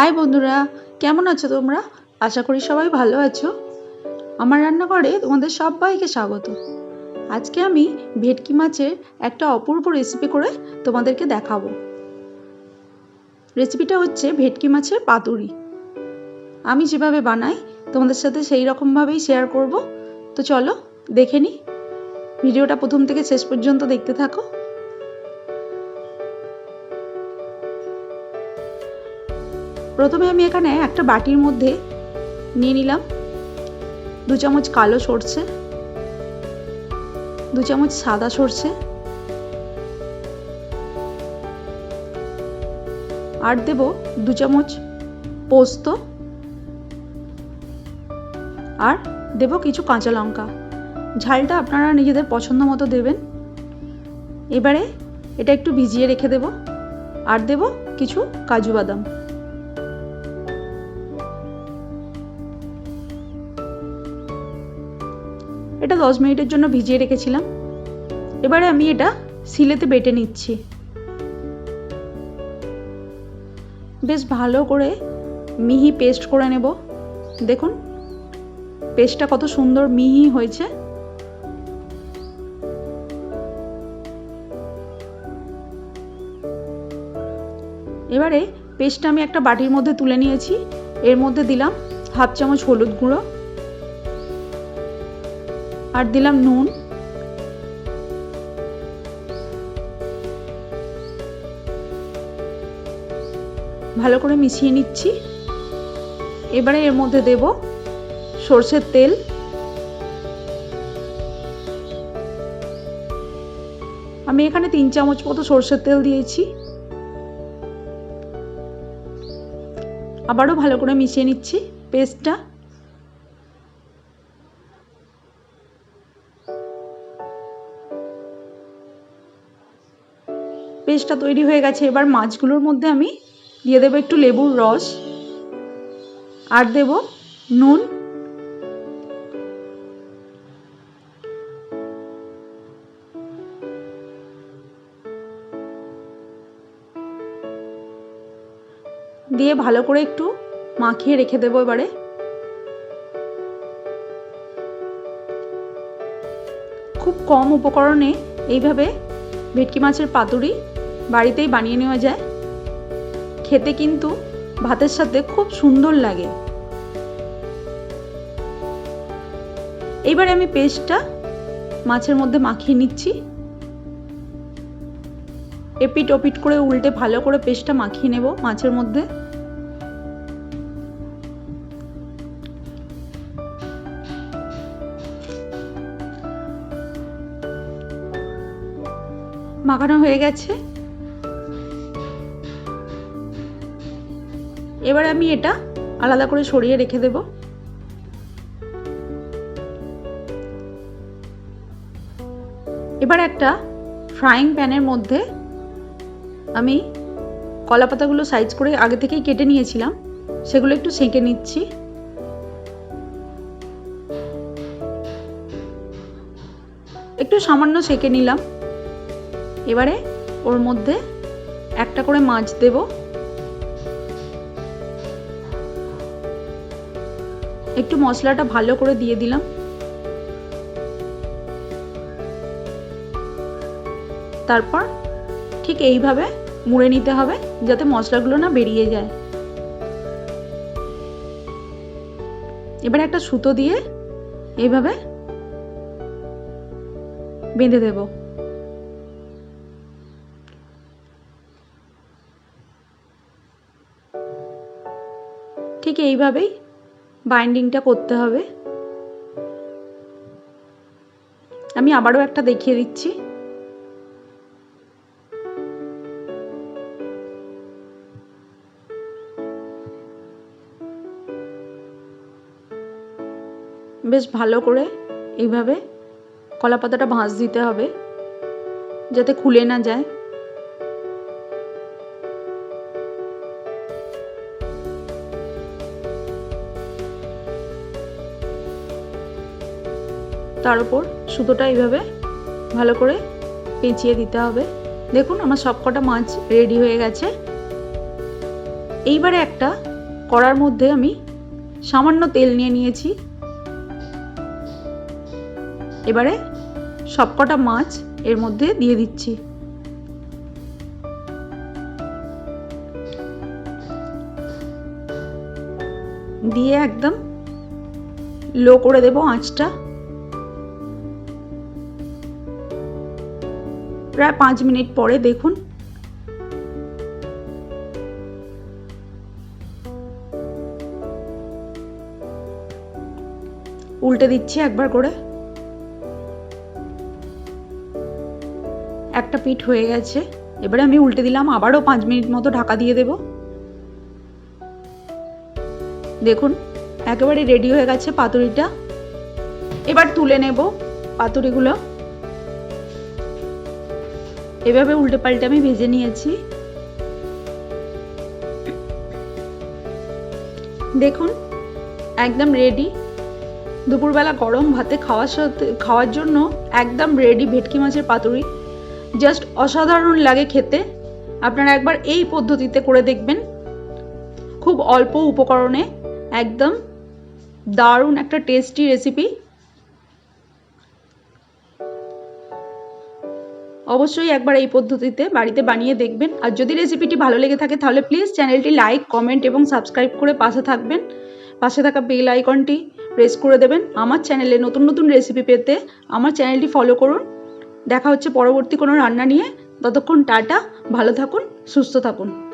High বন্ধুরা, কেমন আছো তোমরা? আশা করি সবাই ভালো আছো। আমার রান্নাঘরে তোমাদের সবাইকে স্বাগত। আজকে আমি ভেটকি মাছের একটা অপূর্ব রেসিপি করে তোমাদেরকে দেখাবো। রেসিপিটা হচ্ছে ভেটকি মাছের পাতুরি। আমি যেভাবে বানাই, তোমাদের সাথে সেই রকমভাবেই শেয়ার করব। তো চলো, দেখে নিই। ভিডিওটা প্রথম থেকে শেষ পর্যন্ত দেখতে থাকো। প্রথমে আমি এখানে একটা বাটির মধ্যে নিয়ে নিলাম। দু চামচ কালো সর্ষে, দু চামচ সাদা সর্ষে আর দেব দু চামচ পোস্ত আর দেব কিছু কাঁচা লঙ্কা। ঝালটা আপনারা নিজেদের পছন্দ মতো দেবেন। এবারে এটা একটু ভিজিয়ে রেখে দেব। আর দেব কিছু কাজু বাদাম। এটা দশ মিনিটের জন্য ভিজিয়ে রেখেছিলাম। এবারে আমি এটা সিলেতে বেটে নিচ্ছি। বেশ ভালো করে মিহি পেস্ট করে নেব। দেখুন, পেস্টটা কত সুন্দর মিহি হয়েছে। এবারে পেস্টটা আমি একটা বাটির মধ্যে তুলে নিয়েছি। এর মধ্যে দিলাম হাফ চামচ হলুদ গুঁড়ো। আর দিলাম নুন। ভালো করে মিশিয়ে নিচ্ছি। এবারে এর মধ্যে দেব সর্ষের তেল। আমি এখানে তিন চামচ মতো সর্ষের তেল দিয়েছি। আবারও ভালো করে মিশিয়ে নিচ্ছি পেস্টটা। পেস্টটা তৈরি হয়ে গেছে, এবার মাছগুলোর মধ্যে আমি দিয়ে দেবো একটু লেবুর রস, আর দেব নুন। দিয়ে ভালো করে একটু মাখিয়ে রেখে দেবো এবারে। খুব কম উপকরণে এইভাবে ভেটকি মাছের পাতুরি বাড়িতেই বানিয়ে নেওয়া যায়। খেতে কিন্তু ভাতের সাথে খুব সুন্দর লাগে। এইবারে আমি পেস্টটা মাছের মধ্যে মাখিয়ে নিচ্ছি। এপিট ওপিট করে উল্টে ভালো করে পেস্টটা মাখিয়ে নেব মাছের মধ্যে। মাখানো হয়ে গেছে। এবার আমি এটা আলাদা করে সরিয়ে রেখে দেব। এবার একটা ফ্রাইং প্যানের মধ্যে আমি কলা পাতাগুলো সাইজ করে আগে থেকেই কেটে নিয়েছিলাম। সেগুলো একটু সেঁকে নিচ্ছি। একটু সামান্য সেঁকে নিলাম। এবারে ওর মধ্যে একটা করে মাছ দেব। একটু মশলাটা ভালো করে দিয়ে দিলাম। তারপর ঠিক এইভাবে মুড়ে নিতে হবে যাতে মশলাগুলো না বেরিয়ে যায়। এবার একটা সুতো দিয়ে এইভাবে বেঁধে দেবো। ঠিক এইভাবেই বাইন্ডিংটা করতে হবে। আমি আবারও একটা দেখিয়ে দিচ্ছি। বেশ ভালো করে এইভাবে কলা পাতাটা ভাঁজ দিতে হবে, যাতে খুলে না যায়। তার উপর সুতোটা এইভাবে ভালো করে পেঁচিয়ে দিতে হবে। দেখুন, আমার সবকটা মাছ রেডি হয়ে গেছে। এইবারে একটা কড়ার মধ্যে আমি সামান্য তেল নিয়ে নিয়েছি। এবারে সবকটা মাছ এর মধ্যে দিয়ে দিচ্ছি। দিয়ে একদম লো করে দেব আঁচটা। প্রায় পাঁচ মিনিট পরে দেখুন। উল্টে দিচ্ছি একবার করে। একটা পিঠ হয়ে গেছে। এবারে আমি উল্টে দিলাম, আবারও পাঁচ মিনিট মতো ঢাকা দিয়ে দেব। দেখুন, একেবারে রেডি হয়ে গেছে পাতুরিটা। এবার তুলে নেব পাতুরিগুলো। এভাবে উল্টে পাল্টে আমি ভেজে নিয়েছি। দেখুন, একদম রেডি দুপুরবেলা গরম ভাতে খাওয়ার সাথে খাওয়ার জন্য একদম রেডি ভেটকি মাছের পাতুরি। জাস্ট অসাধারণ লাগে খেতে। আপনারা একবার এই পদ্ধতিতে করে দেখবেন। খুব অল্প উপকরণে, একদম দারুণ একটা টেস্টি রেসিপি অবশ্যই একবার এই পদ্ধতিতে বাড়িতে বানিয়ে দেখবেন। আর যদি রেসিপিটি ভালো লেগে থাকে, তাহলে প্লিজ চ্যানেলটি লাইক কমেন্ট এবং সাবস্ক্রাইব করে পাশে থাকবেন। পাশে থাকা বেল আইকনটি প্রেস করে দেবেন। আমার চ্যানেলে নতুন নতুন রেসিপি পেতে আমার চ্যানেলটি ফলো করুন। দেখা হচ্ছে পরবর্তী কোনো রান্না নিয়ে। ততক্ষণ টাটা, ভালো থাকুন, সুস্থ থাকুন।